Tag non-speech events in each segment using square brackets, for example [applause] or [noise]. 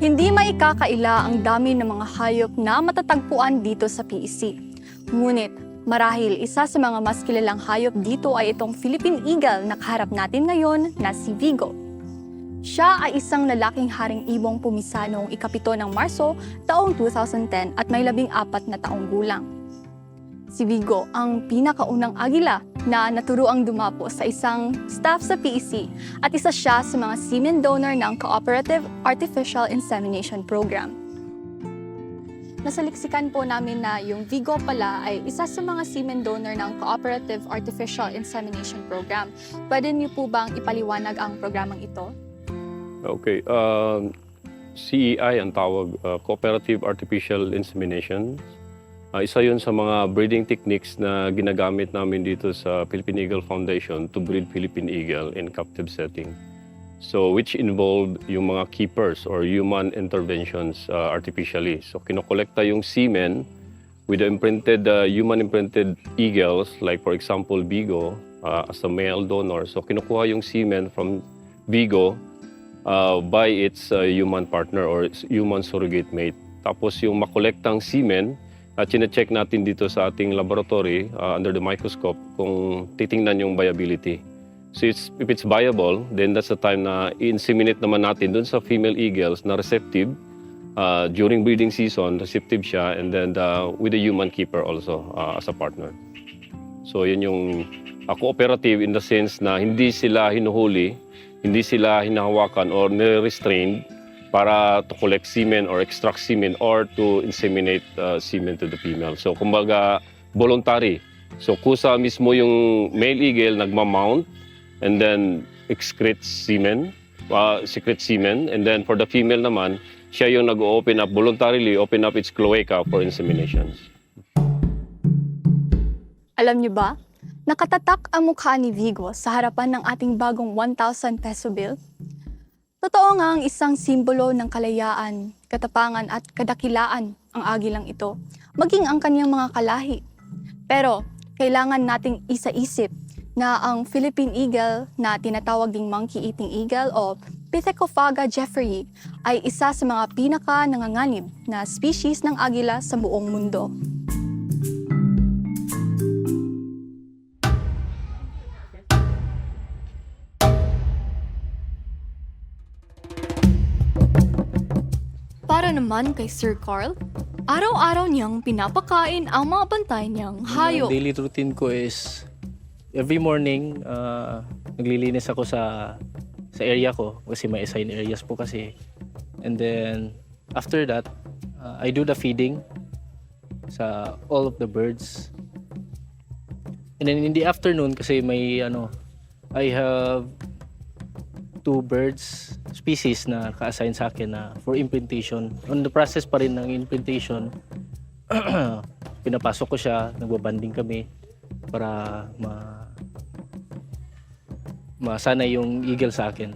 Hindi maikakaila ang dami ng mga hayop na matatagpuan dito sa PEC. Ngunit marahil isa sa mga mas kilalang hayop dito ay itong Philippine Eagle na kaharap natin ngayon na si Vigo. Siya ay isang lalaking haring ibong pumisa noong ikapito ng Marso taong 2010 at may labing apat na taong gulang. Si Vigo ang pinakaunang agila na naturuang dumapo sa isang staff sa PEC at isa siya sa mga semen donor ng Cooperative Artificial Insemination Program. Nasaliksikan po namin na yung Vigo pala ay isa sa mga semen donor ng Cooperative Artificial Insemination Program. Pwede niyo po bang ipaliwanag ang programang ito? Okay. Um, CEI ang tawag, uh, Cooperative Artificial Insemination. Uh, isa yun sa mga breeding techniques na ginagamit namin dito sa Philippine Eagle Foundation to breed Philippine Eagle in captive setting. So, which involved yung mga keepers or human interventions uh, artificially. So, kinokolekta yung semen with the imprinted, uh, human imprinted eagles, like for example, Vigo, uh, as a male donor. So, kinukuha yung semen from Vigo uh, by its uh, human partner or human surrogate mate. Tapos yung makolektang semen, at check natin dito sa ating laboratory uh, under the microscope kung titingnan yung viability. So it's, if it's viable, then that's the time na i-inseminate naman natin dun sa female eagles na receptive uh, during breeding season, receptive siya, and then uh, with the human keeper also uh, as a partner. So yun yung uh, cooperative in the sense na hindi sila hinuhuli, hindi sila hinahawakan or nire-restrained para to collect semen or extract semen or to inseminate uh, semen to the female. So kumbaga voluntary. So kusa mismo yung male eagle nagma-mount and then excrete semen, uh, secrete semen and then for the female naman siya yung nag-open up voluntarily open up its cloaca for inseminations. Alam niyo ba, nakatatak ang mukha ni Vigo sa harapan ng ating bagong 1,000 peso bill? Totoo nga ang isang simbolo ng kalayaan, katapangan at kadakilaan ang agilang ito, maging ang kanyang mga kalahi. Pero kailangan nating isaisip na ang Philippine Eagle na tinatawag ding monkey-eating eagle o Pithecofaga jeffreyi ay isa sa mga pinaka nanganganib na species ng agila sa buong mundo. Para naman kay Sir Carl, araw-araw niyang pinapakain ang mga bantay niyang hayop. Yung daily routine ko is every morning uh, naglilinis ako sa sa area ko kasi may assigned areas po kasi. And then after that, uh, I do the feeding sa all of the birds. And then in the afternoon kasi may ano I have two birds species na ka-assign sa akin na for imprintation. On the process pa rin ng imprintation, [clears throat] pinapasok ko siya, nagbabanding kami para ma masana yung eagle sa akin.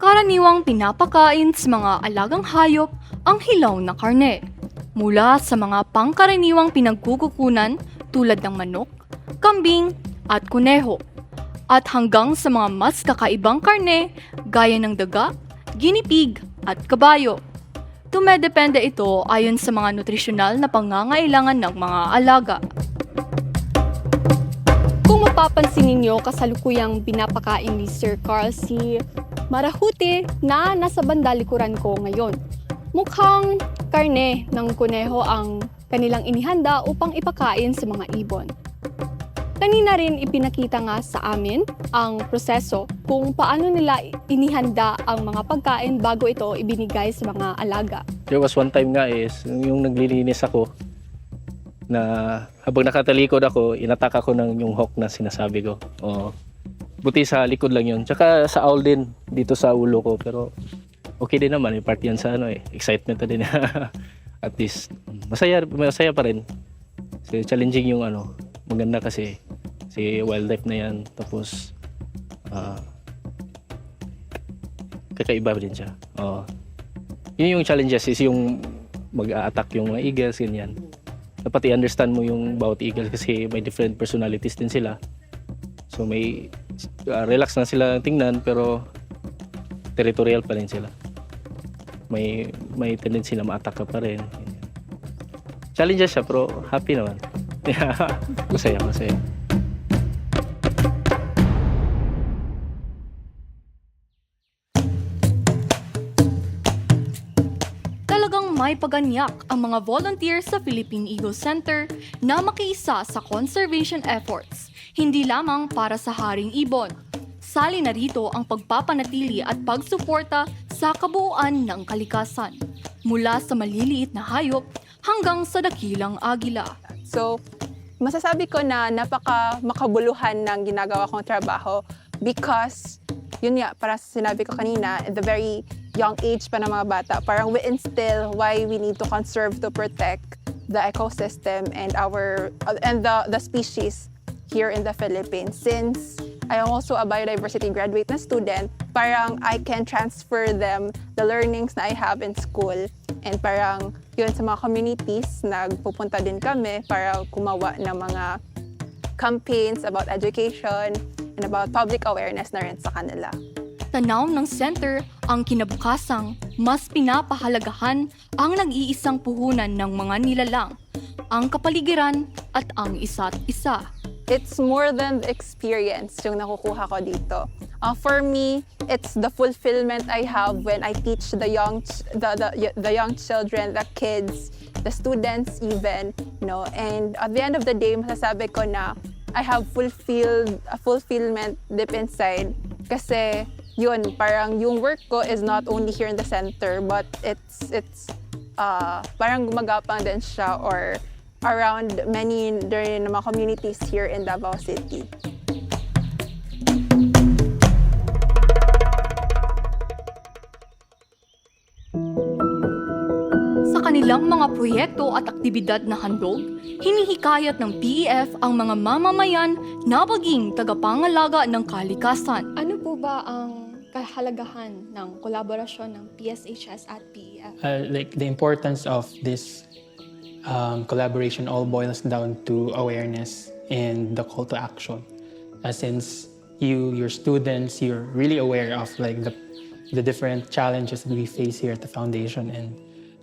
Karaniwang pinapakain sa mga alagang hayop ang hilaw na karne. Mula sa mga pangkaraniwang pinagkukukunan tulad ng manok, kambing at kuneho. At hanggang sa mga mas kakaibang karne gaya ng daga, ginipig at kabayo. Tumedepende ito ayon sa mga nutrisyonal na pangangailangan ng mga alaga. Kung mapapansin ninyo, kasalukuyang binapakain ni Sir Carl si Marahute na nasa bandalikuran ko ngayon. Mukhang karne ng kuneho ang kanilang inihanda upang ipakain sa mga ibon. Kanina rin ipinakita nga sa amin ang proseso kung paano nila inihanda ang mga pagkain bago ito ibinigay sa mga alaga. There was one time nga is yung naglilinis ako na habang nakatalikod ako, inatak ako ng yung hawk na sinasabi ko. Oo. Buti sa likod lang yun. Tsaka sa owl din dito sa ulo ko pero okay din naman, may part yan sa ano eh, excitement na din. [laughs] At least masaya masaya pa rin. Kasi challenging yung ano, maganda kasi si wildlife na yan tapos ah kakaiba din siya. Oo. Yun yung challenges is yung mag-a-attack yung mga eagles, ganyan. Dapat i-understand mo yung bawat eagle kasi may different personalities din sila. So may uh, relax na sila tingnan pero territorial pa rin sila. may may tendency na ma-attack ka pa rin. Challenges siya pero happy naman. [laughs] masaya, masaya. Talagang may paganyak ang mga volunteers sa Philippine Eagle Center na makiisa sa conservation efforts, hindi lamang para sa haring ibon. Sali na rito ang pagpapanatili at pagsuporta sa kabuuan ng kalikasan, mula sa maliliit na hayop hanggang sa dakilang agila. So, masasabi ko na napaka makabuluhan ng ginagawa kong trabaho because, yun nga, para sa sinabi ko kanina, the very young age pa ng mga bata, parang we instill why we need to conserve to protect the ecosystem and our and the the species here in the Philippines. Since I am also a biodiversity graduate na student, parang I can transfer them the learnings na I have in school and parang yun sa mga communities, nagpupunta din kami para gumawa ng mga campaigns about education and about public awareness na rin sa kanila. Tanaw ng center ang kinabukasang mas pinapahalagahan ang nag-iisang puhunan ng mga nilalang, ang kapaligiran at ang isa't isa. It's more than the experience yung nakukuha ko dito. Uh, for me, it's the fulfillment I have when I teach the young the, the, the young children, the kids, the students even, you know. And at the end of the day, masasabi ko na I have fulfilled a fulfillment deep inside kasi yun, parang yung work ko is not only here in the center, but it's it's uh, parang gumagapang din siya or around many din mga communities here in Davao City. Sa kanilang mga proyekto at aktibidad na handog, hinihikayat ng PEF ang mga mamamayan na maging tagapangalaga ng kalikasan. Ano po ba ang kahalagahan ng kolaborasyon ng PSHS at PEF? uh, like the importance of this um, collaboration all boils down to awareness and the call to action. Uh, since you, your students, you're really aware of like the the different challenges that we face here at the foundation, and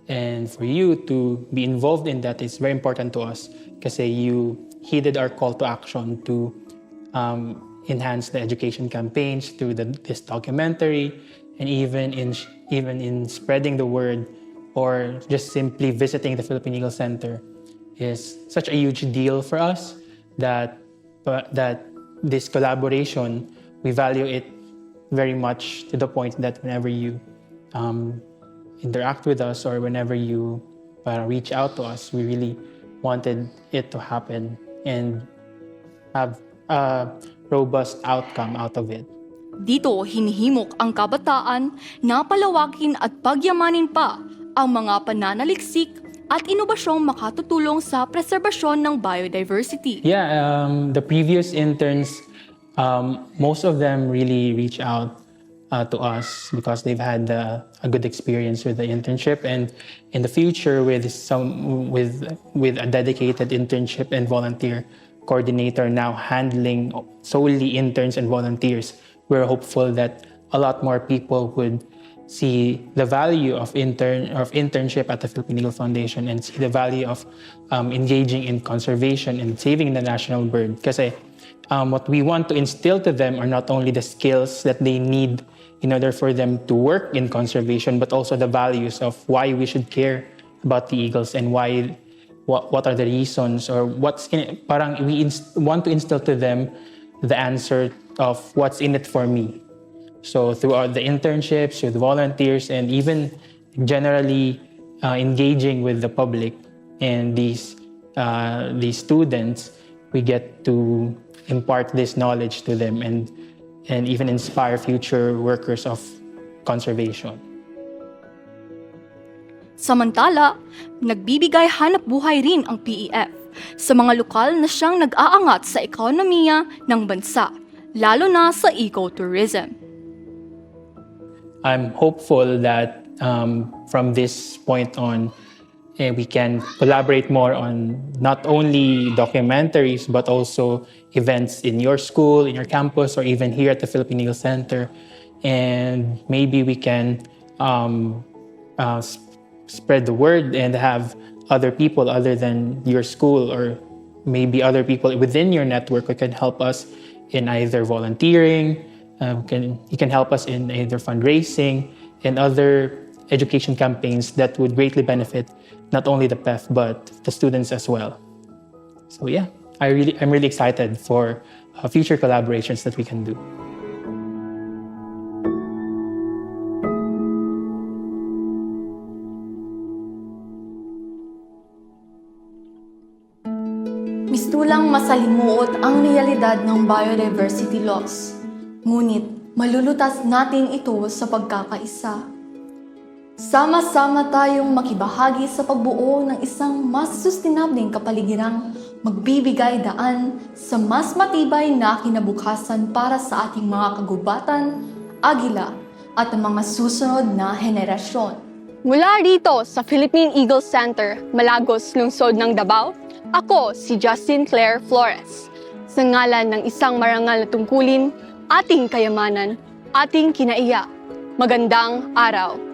and for you to be involved in that is very important to us because you heeded our call to action to um, enhance the education campaigns through the, this documentary and even in even in spreading the word or just simply visiting the Philippine Eagle Center is such a huge deal for us that that this collaboration we value it very much to the point that whenever you um, interact with us or whenever you uh, reach out to us, we really wanted it to happen and have a robust outcome out of it. Dito hinihimok ang kabataan na palawakin at pagyamanin pa ang mga pananaliksik at inobasyong makatutulong sa preserbasyon ng biodiversity. Yeah, um, the previous interns, um, most of them really reach out uh, to us because they've had uh, a good experience with the internship, and in the future, with some with with a dedicated internship and volunteer coordinator now handling solely interns and volunteers, we're hopeful that a lot more people would see the value of intern of internship at the Philippine Eagle Foundation and see the value of um, engaging in conservation and saving the national bird. Kasi um, what we want to instill to them are not only the skills that they need in order for them to work in conservation, but also the values of why we should care about the eagles and why what, what are the reasons or what's in it. Parang we inst- want to instill to them the answer of what's in it for me. So throughout the internships, with volunteers, and even generally uh, engaging with the public and these uh, these students, we get to impart this knowledge to them and and even inspire future workers of conservation. Samantala, nagbibigay hanap buhay rin ang PEF sa mga lokal na siyang nag-aangat sa ekonomiya ng bansa, lalo na sa ecotourism. I'm hopeful that um, from this point on, eh, we can collaborate more on not only documentaries but also events in your school, in your campus, or even here at the Philippine Eagle Center. And maybe we can um, uh, spread the word and have other people other than your school or maybe other people within your network who can help us in either volunteering, um, can you can help us in either fundraising and other education campaigns that would greatly benefit not only the PEF but the students as well. So yeah, I really I'm really excited for uh, future collaborations that we can do. Mistulang masalimuot ang realidad ng biodiversity loss. Ngunit malulutas natin ito sa pagkakaisa. Sama-sama tayong makibahagi sa pagbuo ng isang mas sustainabling kapaligirang magbibigay daan sa mas matibay na kinabukasan para sa ating mga kagubatan, agila, at mga susunod na henerasyon. Mula rito sa Philippine Eagle Center, Malagos, Lungsod ng Davao, ako si Justin Claire Flores. Sa ngalan ng isang marangal na tungkulin, ating kayamanan, ating kinaiya. Magandang araw!